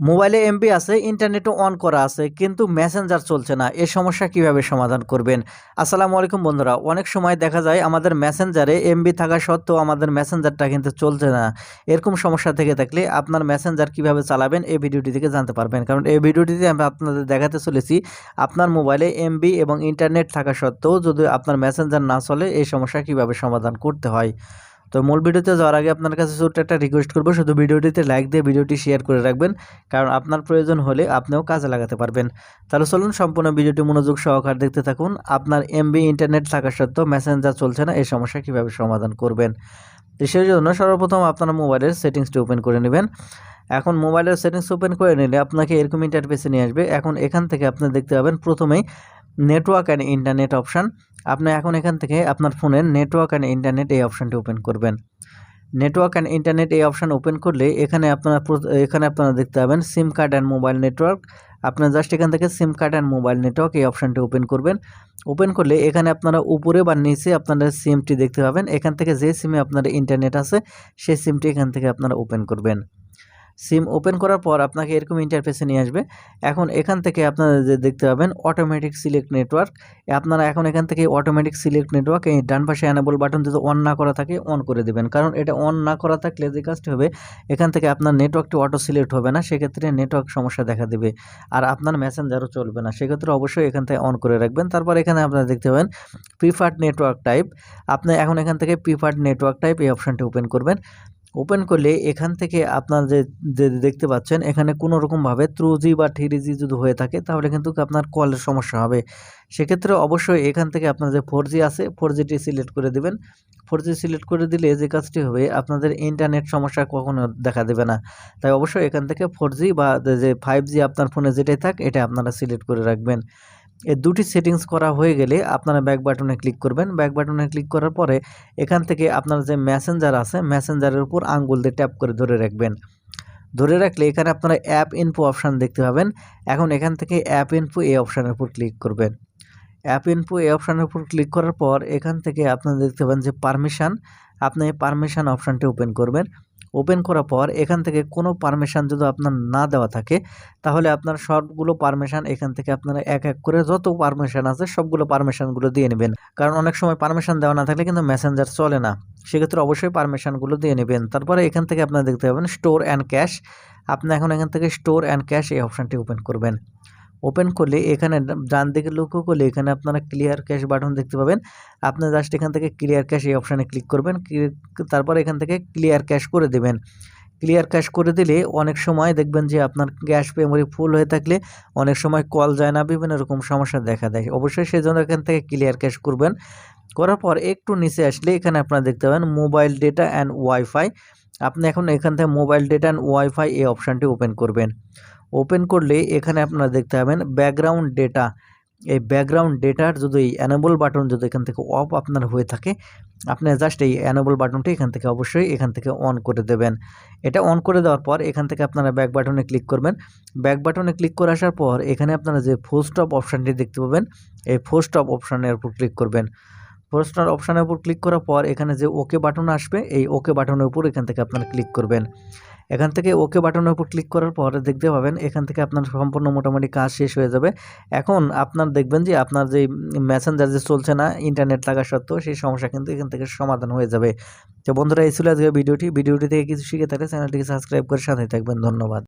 মোবাইলে এমবি আছে, ইন্টারনেটও অন করা আছে, কিন্তু মেসেঞ্জার চলছে না। এ সমস্যা কীভাবে সমাধান করবেন? আসসালামু আলাইকুম বন্ধুরা, অনেক সময় দেখা যায় আমাদের মেসেঞ্জারে এমবি থাকা সত্ত্বেও আমাদের মেসেঞ্জারটা কিন্তু চলছে না। এরকম সমস্যা থেকে থাকলে আপনার মেসেঞ্জার কীভাবে চালাবেন, এই ভিডিওটি থেকে জানতে পারবেন। কারণ এই ভিডিওটিতে আমি আপনাদের দেখাতে চলেছি, আপনার মোবাইলে এমবি এবং ইন্টারনেট থাকা সত্ত্বেও যদি আপনার মেসেঞ্জার না চলে, এই সমস্যা কীভাবে সমাধান করতে হয়? তো মূল ভিডিওতে যাওয়ার আগে আপনার কাছে ছোট্ট একটা রিকোয়েস্ট করব, শুধু ভিডিওটিতে লাইক দিয়ে ভিডিওটি শেয়ার করে রাখবেন, কারণ আপনার প্রয়োজন হলে আপনিও কাজে লাগাতে পারবেন। তাহলে চলুন সম্পূর্ণ ভিডিওটি মনোযোগ সহকার দেখতে থাকুন, আপনার এমবি ইন্টারনেট থাকা সত্ত্বেও মেসেঞ্জার চলছে না, এই সমস্যা কীভাবে সমাধান করবেন? সেই জন্য সর্বপ্রথম আপনার মোবাইলের সেটিংসটি ওপেন করে নেবেন। এখন মোবাইলের সেটিংস ওপেন করে নিলে আপনাকে এরকম ইন্টারফেসে নিয়ে আসবে। এখন এখান থেকে আপনি দেখতে পাবেন প্রথমেই নেটওয়ার্ক অ্যান্ড ইন্টারনেট অপশান আপনি এখন এখান থেকে আপনার ফোনের নেটওয়ার্ক অ্যান্ড ইন্টারনেট এই অপশানটি ওপেন করবেন। নেটওয়ার্ক অ্যান্ড ইন্টারনেট এই অপশান ওপেন করলে এখানে আপনারা এখানে আপনারা দেখতে পাবেন SIM card and mobile network আপনার জাস্ট এখান থেকে SIM card and mobile network এই অপশানটি ওপেন করবেন। ওপেন করলে এখানে আপনারা উপরে বা নিচে আপনারা সিমটি দেখতে পাবেন। এখান থেকে যে সিমে আপনার ইন্টারনেট আছে, সেই সিমটি এখান থেকে আপনারা ওপেন করবেন। সিম ওপেন করার পর আপনাকে এরকম ইন্টারফেসে নিয়ে আসবে। এখন এখান থেকে আপনারা যে দেখতে পাবেন অটোমেটিক সিলেক্ট নেটওয়ার্ক আপনারা এখন এখান থেকে অটোমেটিক সিলেক্ট নেটওয়ার্ক এই ডান পাশে অ্যানেবল বাটন যদি অন না করা থাকে অন করে দেবেন। কারণ এটা অন না করা থাকলে যে কাজটি হবে, এখান থেকে আপনার নেটওয়ার্কটি অটো সিলেক্ট হবে না, সেক্ষেত্রে নেটওয়ার্ক সমস্যা দেখা দেবে। আর আপনার মেসেঞ্জারও চলবে না, সেক্ষেত্রে অবশ্যই এখান থেকে অন করে রাখবেন। তারপর এখানে আপনারা দেখতে পাবেন প্রিফার্ড নেটওয়ার্ক টাইপ আপনি এখন এখান থেকে প্রিফার্ড নেটওয়ার্ক টাইপ এই অপশানটি ওপেন করবেন। ওপেন করলে এখান থেকে আপনার যে দেখতে পাচ্ছেন, এখানে কোনো রকমভাবে থ্রু জি বা থ্রি জি যদি হয়ে থাকে, তাহলে কিন্তু আপনার কলের সমস্যা হবে। সেক্ষেত্রে অবশ্যই এখান থেকে আপনার যে ফোর আছে ফোর জিটি সিলেক্ট করে দেবেন। ফোর সিলেক্ট করে দিলে যে কাজটি হবে, আপনাদের ইন্টারনেট সমস্যা কখনো দেখা দেবে না। তাই অবশ্যই এখান থেকে ফোর বা যে ফাইভ আপনার ফোনে যেটাই থাক, এটা আপনারা সিলেক্ট করে রাখবেন। এই দুটি সেটিংস করা হয়ে গেলে আপনারা ব্যাক বাটনে ক্লিক করবেন। ব্যাক বাটনে ক্লিক করার পরে এখান থেকে আপনার যে মেসেঞ্জার আছে মেসেঞ্জারের উপর আঙ্গুল দিয়ে ট্যাপ করে ধরে রাখবেন। ধরে রাখলে এখানে আপনারা অ্যাপ ইনফো অপশান দেখতে পাবেন। এখন এখান থেকে অ্যাপ ইনফো এই অপশানের উপর ক্লিক করবেন। অ্যাপ ইনফো এই অপশানের উপর ক্লিক করার পর এখান থেকে আপনারা দেখতে পাবেন যে পারমিশন আপনি পারমিশন অপশানটি ওপেন করবেন। ওপেন করার পর এখান থেকে কোনো পারমিশন যদি আপনার না দেওয়া থাকে, তাহলে আপনার সবগুলো পারমিশন এখান থেকে আপনারা এক এক করে যত পারমিশান আছে সবগুলো পারমিশনগুলো দিয়ে নেবেন। কারণ অনেক সময় পারমিশন দেওয়া না থাকলে কিন্তু মেসেঞ্জার চলে না। সেক্ষেত্রে অবশ্যই পারমিশনগুলো দিয়ে নেবেন। তারপরে এখান থেকে আপনারা দেখতে পাবেন স্টোর অ্যান্ড ক্যাশ আপনি এখন এখান থেকে স্টোর অ্যান্ড ক্যাশ এই অপশানটি ওপেন করবেন। ওপেন করলে এখানে ডান দিকে লক্ষ্য করলে এখানে আপনারা ক্লিয়ার ক্যাশ বাটন দেখতে পাবেন। আপনি জাস্ট এখান থেকে ক্লিয়ার ক্যাশ এই অপশানে ক্লিক করবেন তারপর এখান থেকে ক্লিয়ার ক্যাশ করে দেবেন। ক্লিয়ার ক্যাশ করে দিলে অনেক সময় দেখবেন যে আপনার গ্যাস মেমোরি ফুল হয়ে থাকলে অনেক সময় কল যায় না, বিভিন্ন রকম সমস্যা দেখা দেয়। অবশ্যই সেই জন্য এখান থেকে ক্লিয়ার ক্যাশ করবেন। করার পর একটু নিচে আসলে এখানে আপনারা দেখতে পাবেন মোবাইল ডেটা অ্যান্ড ওয়াইফাই আপনি এখন এখান থেকে মোবাইল ডেটা অ্যান্ড ওয়াইফাই এই অপশানটি ওপেন করবেন। ওপেন করলে এখানে আপনারা দেখতে পাবেন ব্যাকগ্রাউন্ড ডেটা এই ব্যাকগ্রাউন্ড ডেটার যদি এই অ্যানেবল বাটন যদি এখান থেকে অফ আপনার হয়ে থাকে, আপনি জাস্ট এই অ্যানেবল বাটনটি এখান থেকে অবশ্যই এখান থেকে অন করে দেবেন। এটা অন করে দেওয়ার পর এখান থেকে আপনারা ব্যাক বাটনে ক্লিক করবেন। ব্যাক বাটনে ক্লিক করে আসার পর এখানে আপনারা যে ফোস্ট অফ অপশানটি দেখতে পাবেন, এই ফোস্ট অফ অপশানের উপর ক্লিক করবেন। ফোস্টার অপশানের উপর ক্লিক করার পর এখানে যে ওকে বাটন আসবে, এই ওকে বাটনের উপর এখান থেকে আপনারা ক্লিক করবেন। এখান থেকে ওকে বাটনের উপর ক্লিক করার পর দেখতে পাবেন, এখান থেকে আপনার সম্পূর্ণ মোটামুটি কাজ শেষ হয়ে যাবে। এখন আপনার দেখবেন যে আপনার যে মেসেঞ্জার যে চলছে না ইন্টারনেট থাকা সত্ত্বেও সেই সমস্যা কিন্তু এখান থেকে সমাধান হয়ে যাবে। তো বন্ধুরা, এই ছিল আজকে ভিডিওটি। ভিডিওটি থেকে কিছু শিখে থাকলে চ্যানেলটিকে সাবস্ক্রাইব করে সাথে থাকবেন। ধন্যবাদ।